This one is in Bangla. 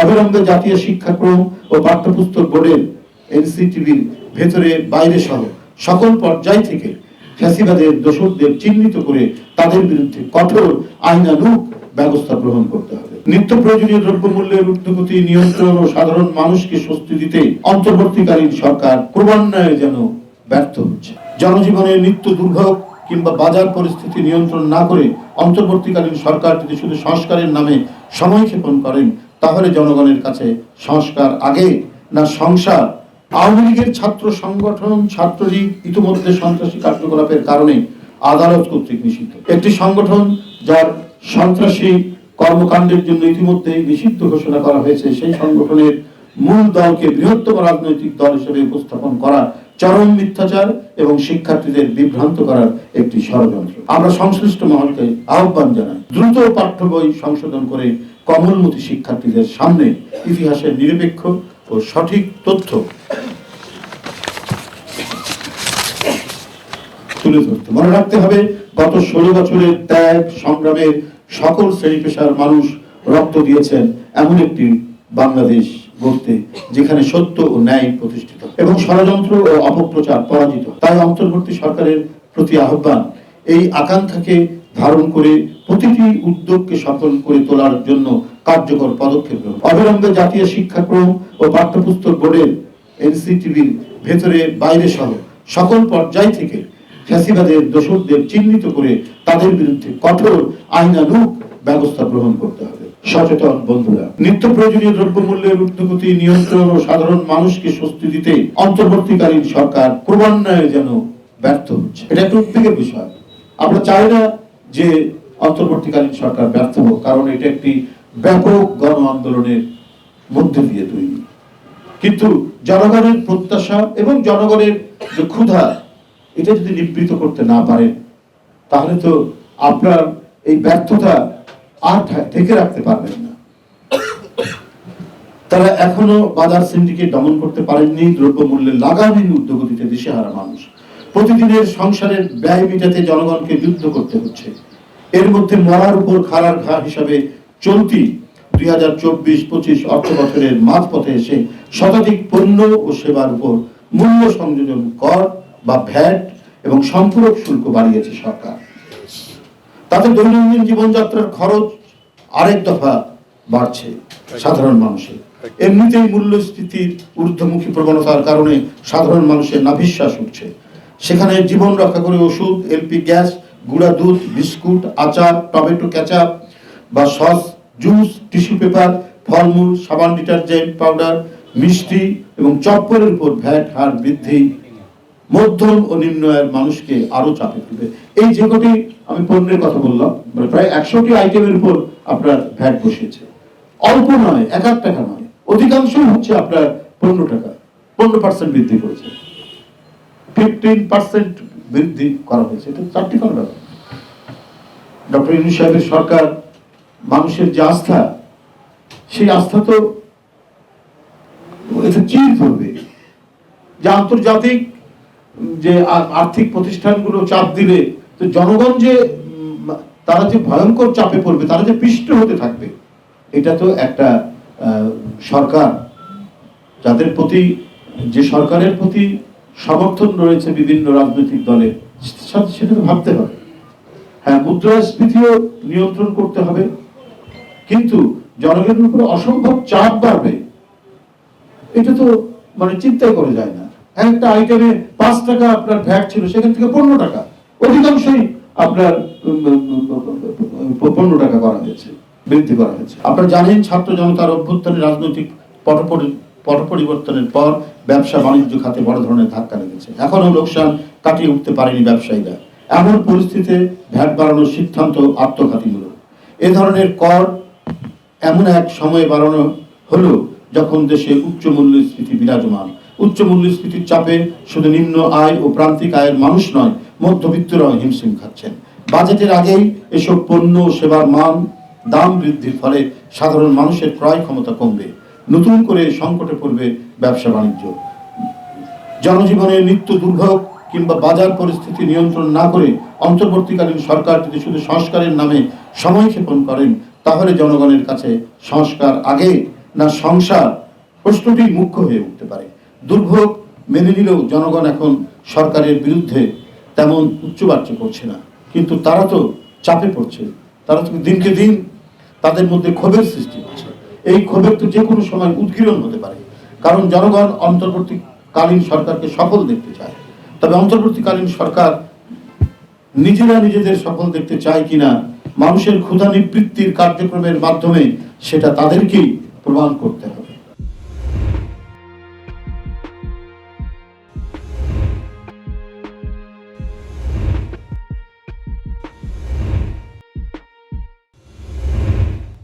অবিলম্বে জাতীয় শিক্ষাক্রম ও পাঠ্যপুস্তক বোর্ডের এনসিটিভির ভেতরে বাইরে সহ সকল পর্যায় থেকে ফ্যাসিবাদের দোষকদের চিহ্নিত করে তাদের বিরুদ্ধে কঠোর আইনানুগ ব্যবস্থা গ্রহণ করতে হবে। নিত্য প্রয়োজনীয় দ্রব্যমূল্যের ঊর্ধ্বগতি নিয়ন্ত্রণ ও সাধারণ মানুষকে স্বস্তি দিতে অন্তর্বর্তীকালীন সরকার ক্রমান্বয়ে যেন ব্যর্থ হচ্ছে। জনজীবনের নিত্য দুর্ভোগ কিংবা বাজার পরিস্থিতি নিয়ন্ত্রণ না করে অন্তর্বর্তীকালীন সরকার যদি শুধু সংস্কারের নামে সময় ক্ষেপণ করেন তাহলে জনগণের কাছে সংস্কার আগে না সংসার? আওয়ামী লীগের ছাত্র সংগঠন, ছাত্রলীগ ইতিমধ্যে সন্ত্রাসী কার্যকলাপের কারণে আদালত কর্তৃক নিষিদ্ধ। একটি সংগঠন যার সন্ত্রাসী কর্মকাণ্ডের জন্য ইতিমধ্যে নিষিদ্ধ ঘোষণা করা হয়েছে, সেই সংগঠনের মূল দলকে বৃহত্তম রাজনৈতিক দল হিসেবে উপস্থাপন করা চরম মিথ্যাচার এবং শিক্ষার্থীদের বিভ্রান্ত করার একটি ষড়যন্ত্র। আমরা সংশ্লিষ্ট মহলকে আহ্বান জানাই, দ্রুত পাঠ্য বই সংশোধন করে কমলমতি শিক্ষার্থীদের সামনে ইতিহাসের নিরপেক্ষ ও সঠিক তথ্য তুলে ধরতে। মনে রাখতে হবে, গত ষোলো বছরের ত্যাগ সংগ্রামের সকল শ্রেণি পেশার মানুষ রক্ত দিয়েছেন এমন একটি বাংলাদেশ গড়তে, যেখানে সত্য ও ন্যায় প্রতিষ্ঠিত এবং ষড়যন্ত্র ও অপপ্রচার পরাজিত তাই অন্তর্বর্তী সরকারের প্রতি আহ্বান, এই আকাঙ্ক্ষাকে ধারণ করে প্রতিটি উদ্যোগকে সফল করে তোলার জন্য কার্যকর পদক্ষেপ গ্রহণ। অবিলম্বে জাতীয় শিক্ষাক্রম ও পাঠ্যপুস্তক বোর্ডের এনসিটিভির ভেতরে বাইরে সহ সকল পর্যায় থেকে ফ্যাসিবাদের দোষকদের চিহ্নিত করে তাদের বিরুদ্ধে কঠোর আইনানুগ ব্যবস্থা গ্রহণ করতে হবে। সচেতন বন্ধুরা, নিত্য প্রয়োজনীয় দ্রব্যমূল্যের ঊর্ধ্বগতি নিয়ন্ত্রণ ও সাধারণ মানুষকে স্বস্তি দিতে অন্তর্বর্তীকালীন সরকার ক্রমান্বয়ে যেন ব্যর্থ হচ্ছে। এটা একটা উদ্বেগের বিষয়। আমরা চাই না যে অন্তর্বর্তীকালীন সরকার ব্যর্থ হোক, কারণ এটা একটি ব্যাপক গণ আন্দোলনের মধ্যে দিয়ে তৈরি। কিন্তু জনগণের প্রত্যাশা এবং জনগণের যে ক্ষুধা, এটা যদি নিবৃত করতে না পারেন, তাহলে তো আপনার এই ব্যর্থতা আর থেকে রাখতে পারবেন না। তারা এখনও বাজার সিন্ডিকেট দমন করতে পারেননি, দ্রব্যমূল্যের লাগামহীন উদ্যোগতিতে দিশেহারা মানুষ। প্রতিদিনের সংসারের ব্যয় মেটাতে জনগণকে যুদ্ধ করতে হচ্ছে। এর মধ্যে মরার উপর খাড়ার ঘা হিসাবে চলতি দুই হাজার চব্বিশ পঁচিশ অর্থ বছরের মাঝপথে এসে শতাধিক পণ্য ও সেবার উপর মূল্য সংযোজন কর বা ভ্যাট এবং সম্পূরক শুল্ক বাড়িয়েছে সরকার। তাতে দৈনন্দিন জীবনযাত্রার খরচ আরেক দফা বাড়ছে সাধারণ মানুষের। এমনিতেই মূল্যস্ফীতির ঊর্ধ্বমুখী প্রবণতার কারণে সাধারণ মানুষের নাভিশ্বাস উঠছে। সেখানে জীবন রক্ষা করে ওষুধ, এলপি গ্যাস, গুঁড়া দুধ, বিস্কুট, আচার, টমেটো কেচাপ বা সস, জুস, টিস্যু পেপার, ফলমূল, সাবান ডিটারজেন্ট পাউডার, মিষ্টি এবং চপ্পলের উপর ভ্যাট হার বৃদ্ধি। মধ্যম ও নিম্ন আয়ের মানুষকে আরও চাপে ফেলবে। এই যে কটি আমি পণ্যের কথা বললাম মানে প্রায় একশোটি আইটেমের উপর আপনার ভ্যাট বসিয়েছে। অল্প নয়, এক টাকা নয় অধিকাংশ হচ্ছে আপনার পনেরো টাকা, পনেরো পার্সেন্ট বৃদ্ধি করেছে। ফিফটিন পার্সেন্ট বৃদ্ধি করা হয়েছে। এটা চারটি কোনো ব্যাপার ডক্টর ইনু সাহেবের সরকার মানুষের যে আস্থা, সেই আস্থা তো এটা চির ধরবে। যে আন্তর্জাতিক যে আর্থিক প্রতিষ্ঠানগুলো চাপ দিলে তো জনগণ যে তারা যে ভয়ঙ্কর চাপে পড়বে, তারা যে পিষ্ট হতে থাকবে, এটা তো একটা সরকার, যাদের প্রতি, যে সরকারের প্রতি সমর্থন রয়েছে বিভিন্ন রাজনৈতিক দলের। সাথে সেটা ভাবতে হবে। হ্যাঁ মুদ্রাস্ফীতিও নিয়ন্ত্রণ করতে হবে। কিন্তু জনগণের উপরে অসম্ভব চাপ বাড়বে। এটা তো মানে চিন্তাই করা যায় না। একটা আইটেমে পাঁচ টাকা আপনার ভ্যাট ছিল, সেখান থেকে পনেরো টাকা। অধিকাংশই আপনার পনেরো টাকা করা হয়েছে, বৃদ্ধি করা হয়েছে। আপনারা জানেন, ছাত্র জনতার অভ্যুত্থানে রাজনৈতিক পট পট পরিবর্তনের পর ব্যবসা বাণিজ্য খাতে বড় ধরনের ধাক্কা লেগেছে। এখনও লোকসান কাটিয়ে উঠতে পারেনি ব্যবসায়ীরা। এমন পরিস্থিতিতে ভ্যাট বাড়ানোর সিদ্ধান্ত আত্মঘাতীমূলক। এ ধরনের কর এমন এক সময়ে বাড়ানো হলো যখন দেশে উচ্চ মূল্যস্ফীতি বিরাজমান। উচ্চ মূল্যস্ফীতির চাপে শুধু নিম্ন আয় ও প্রান্তিক আয়ের মানুষ নয়, মধ্যবিত্তরাও হিমশিম খাচ্ছেন। বাজেটের আগেই এসব পণ্য ও সেবার মান দাম বৃদ্ধির ফলে সাধারণ মানুষের ক্রয় ক্ষমতা কমবে। নতুন করে সংকটে পড়বে ব্যবসা বাণিজ্য। জনজীবনের নিত্য দুর্ভোগ কিংবা বাজার পরিস্থিতি নিয়ন্ত্রণ না করে অন্তর্বর্তীকালীন সরকার যদি শুধু সংস্কারের নামে সময় ক্ষেপণ করেন, তাহলে জনগণের কাছে সংস্কার আগে না সংসার প্রশ্নটি মুখ্য হয়ে উঠতে পারে। দুর্ভোগ মেনে নিলেও জনগণ এখন সরকারের বিরুদ্ধে তেমন উচ্চবাচ্য করছে না। কিন্তু তারা তো চাপে পড়ছে। তারা তো দিনকে দিন তাদের মধ্যে ক্ষোভের সৃষ্টি হচ্ছে এই ক্ষোভের তো যে কোনো সময় উদ্গীরণ হতে পারে। কারণ জনগণ অন্তর্বর্তীকালীন সরকারকে সফল দেখতে চায়। তবে অন্তর্বর্তীকালীন সরকার নিজেরা নিজেদের সফল দেখতে চায় কিনা, মানুষের ক্ষুধা নিবৃত্তির কার্যক্রমের মাধ্যমে সেটা তাদেরকেই প্রমাণ করতে হবে।